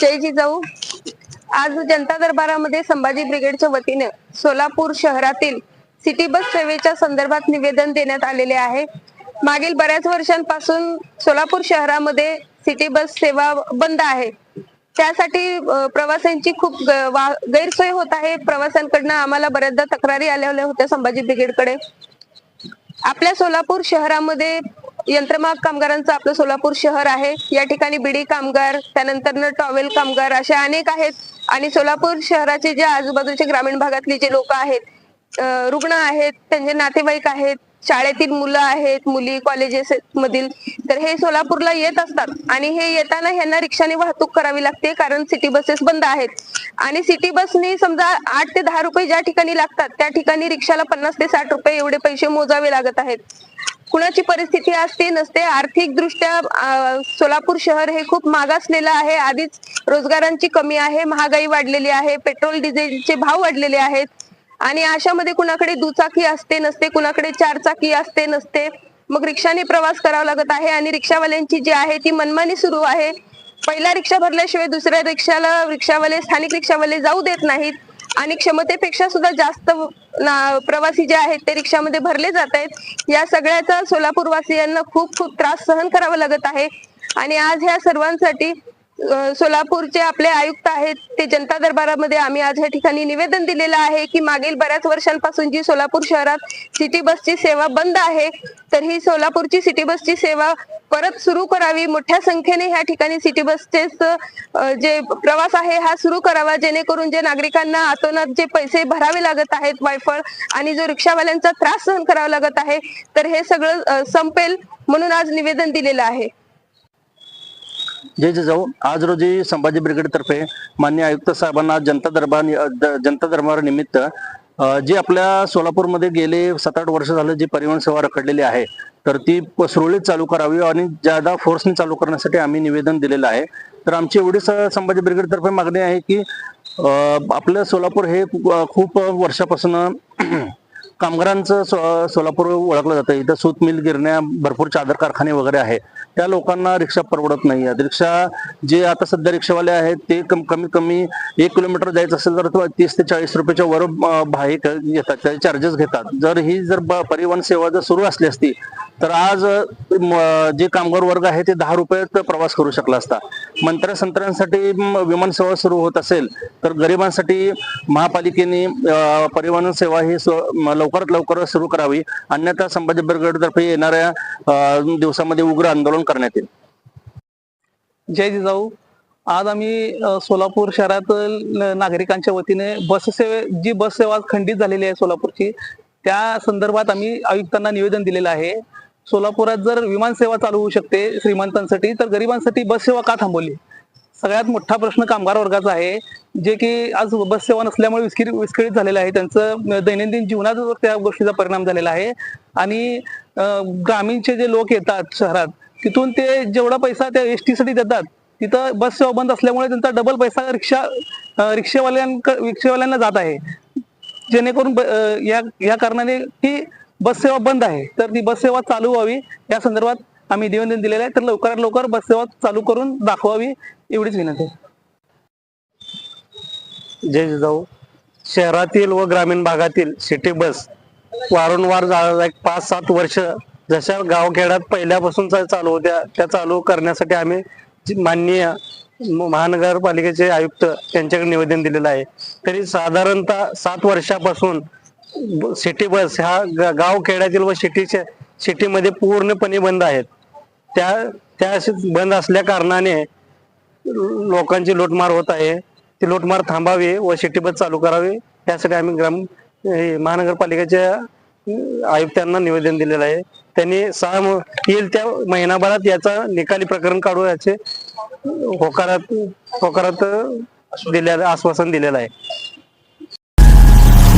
जय जिजाऊ आज जनता दरबारामध्ये संभाजी ब्रिगेडच्या वतीने सोलापूर शहरातील सिटी बस सेवेच्या संदर्भात निवेदन देण्यात आलेले आहे. मागील बऱ्याच वर्षांपासून सोलापूर शहरामध्ये सिटी बस सेवा बंद आहे. त्यासाठी प्रवाशांची खूप वा- गैरसोय होत आहे. प्रवाशांकडनं आम्हाला बऱ्याचदा तक्रारी आल्या होत्या संभाजी ब्रिगेडकडे. आपल्या सोलापूर शहरामध्ये यंत्रमाग कामगारांचं आपलं सोलापूर शहर आहे. या ठिकाणी बिडी कामगार त्यानंतर टॉवेल कामगार असे अनेक आहेत. आणि सोलापूर शहराचे जे आजूबाजूचे ग्रामीण भागातले जे लोक आहेत रुग्ण आहेत त्यांचे नातेवाईक आहेत शाळेतील मुलं आहेत मुली कॉलेजेस मधील तर हे सोलापूरला येत असतात. आणि हे येताना ह्यांना रिक्षाने वाहतूक करावी लागते कारण सिटी बसेस बंद आहेत. आणि सिटी बसनी समजा आठ ते दहा रुपये ज्या ठिकाणी लागतात त्या ठिकाणी रिक्षाला पन्नास ते साठ रुपये एवढे पैसे मोजावे लागत आहेत. कुणाची परिस्थिती असते नसते. आर्थिक दृष्ट्या सोलापूर शहर हे खूप मागासलेलं आहे. आधीच रोजगारांची कमी आहे महागाई वाढलेली आहे पेट्रोल डिझेलचे भाव वाढलेले आहेत. आणि अशामध्ये कुणाकडे दुचाकी असते नसते. कुणाकडे चार चाकी असते नसते. मग रिक्षाने प्रवास करावा लागत आहे आणि रिक्षावाल्यांची जी आहे ती मनमानी सुरू आहे. पहिला रिक्षा भरल्याशिवाय दुसऱ्या रिक्षाला रिक्षावाले स्थानिक रिक्षावाले जाऊ देत नाहीत. आणि क्षमतेपेक्षा सुद्धा जास्त प्रवासी जे आहेत ते रिक्षामध्ये भरले जात आहेत. या सगळ्याचा सोलापूर वासियांना खूप खूप त्रास सहन करावा लागत आहे. आणि आज ह्या सर्वांसाठी सोलापूरचे आपले आयुक्त आहेत ते जनता दरबारामध्ये आम्ही आज या ठिकाणी निवेदन दिलेलं आहे की मागील बऱ्याच वर्षांपासून जी सोलापूर शहरात सिटी बसची सेवा बंद आहे तर ही सोलापूरची सिटी बसची सेवा परत सुरू करावी. मोठ्या संख्येने ह्या ठिकाणी सिटी बसचे जे प्रवास आहे हा सुरू करावा जेणेकरून जे नागरिकांना आतोनात जे पैसे भरावे लागत आहेत वायफळ आणि जो रिक्षावाल्यांचा त्रास सहन करावा लागत आहे तर हे सगळं संपेल म्हणून आज निवेदन दिलेलं आहे. जय जिजाऊ आज रोजी संभाजी ब्रिगेडतर्फे मान्य आयुक्त साहेबांना जनता दरबार द- जनता दरबार निमित्त जी आपल्या सोलापूरमध्ये गेले सात आठ वर्ष झालं जी परिवहन सेवा रखडलेली आहे तर ती प- सुरळीत चालू करावी आणि ज्यादा फोर्सने चालू करण्यासाठी आम्ही निवेदन दिलेलं आहे. तर आमची एवढीच संभाजी संभाजी ब्रिगेडतर्फे मागणी आहे की आपलं सोलापूर हे खूप वर्षापासून कामगारांचं सो- सोलापूर ओळखलं जातं. इथं सूत मिल गिरण्या भरपूर चादर कारखाने वगैरे आहे. त्या लोकांना रिक्षा परवडत नाही. आहेत रिक्षा जे आता सध्या रिक्षावाले आहेत ते कम कमी कमी एक किलोमीटर जायचं असेल तर तीस ते चाळीस रुपयाच्या वर अं, भाडे घेतात त्याचे चार्जेस घेतात. जर ही जर परिवहन सेवा जर सुरू असली असती तर आज जे कामगार वर्ग आहे ते दहा रुपयात प्रवास करू शकला असता. मंत्र्या संत्रांसाठी विमान सेवा सुरू होत असेल तर गरिबांसाठी महापालिकेने परिवहन सेवा ही लवकरात लवकर सुरू करावी. अन्यथा संभाजी ब्रिगेडतर्फे येणाऱ्या दिवसामध्ये उग्र आंदोलन करण्यात येईल. जय जिजाऊ. आज आम्ही सोलापूर शहरातील नागरिकांच्या वतीने बससेवे जी बस सेवा खंडित झालेली आहे सोलापूरची त्या संदर्भात आम्ही आयुक्तांना निवेदन दिलेलं आहे. सोलापुरात जर विमान सेवा चालू होऊ शकते श्रीमंतांसाठी तर गरिबांसाठी बस सेवा का थांबवली? सगळ्यात मोठा प्रश्न कामगार वर्गाचा आहे जे की आज बस सेवा नसल्यामुळे विस्किर विस्कळीत झालेलं आहे. त्यांचं दैनंदिन जीवनात त्या गोष्टीचा परिणाम झालेला आहे. आणि ग्रामीणचे जे लोक येतात शहरात तिथून ते जेवढा पैसा त्या एस टीसाठी देतात तिथं बस सेवा बंद असल्यामुळे त्यांचा डबल पैसा रिक्षा अ, रिक्षावाल्यांक रिक्षावाल्यांना जात आहे. जेणेकरून ब- या या कारणाने की बस सेवा बंद आहे. तर ती बस सेवा चालू व्हावी. या संदर्भात आम्ही निवेदन दिलेलं आहे. तर लवकरात लवकर बस सेवा चालू करून दाखवावी एवढीच विनंती जय जिजाऊ. शहरातील व ग्रामीण भागातील सिटी बस वारंवार एक पाच सात वर्ष जशा गावखेड्यात पहिल्यापासून चालू होत्या त्या चालू करण्यासाठी आम्ही माननीय महानगरपालिकेचे आयुक्त यांच्याकडे निवेदन दिलेलं आहे. तरी साधारणतः सात वर्षापासून सिटी बस ह्या ग- गावखेड्यातील व सिटीच्या सिटीमध्ये पूर्णपणे बंद आहेत. त्या त्या बंद असल्या कारणाने लोकांची लूटमार होत आहे. ती लूटमार थांबावी व सिटी बस चालू करावी यासाठी आम्ही ग्राम महानगरपालिकेच्या आयुक्तांना निवेदन दिलेलं आहे. त्यांनी सहा येईल त्या महिनाभरात याचा निकाली प्रकरण काढू याचे होकारात होकारात दिलेलं आश्वासन दिलेलं आहे.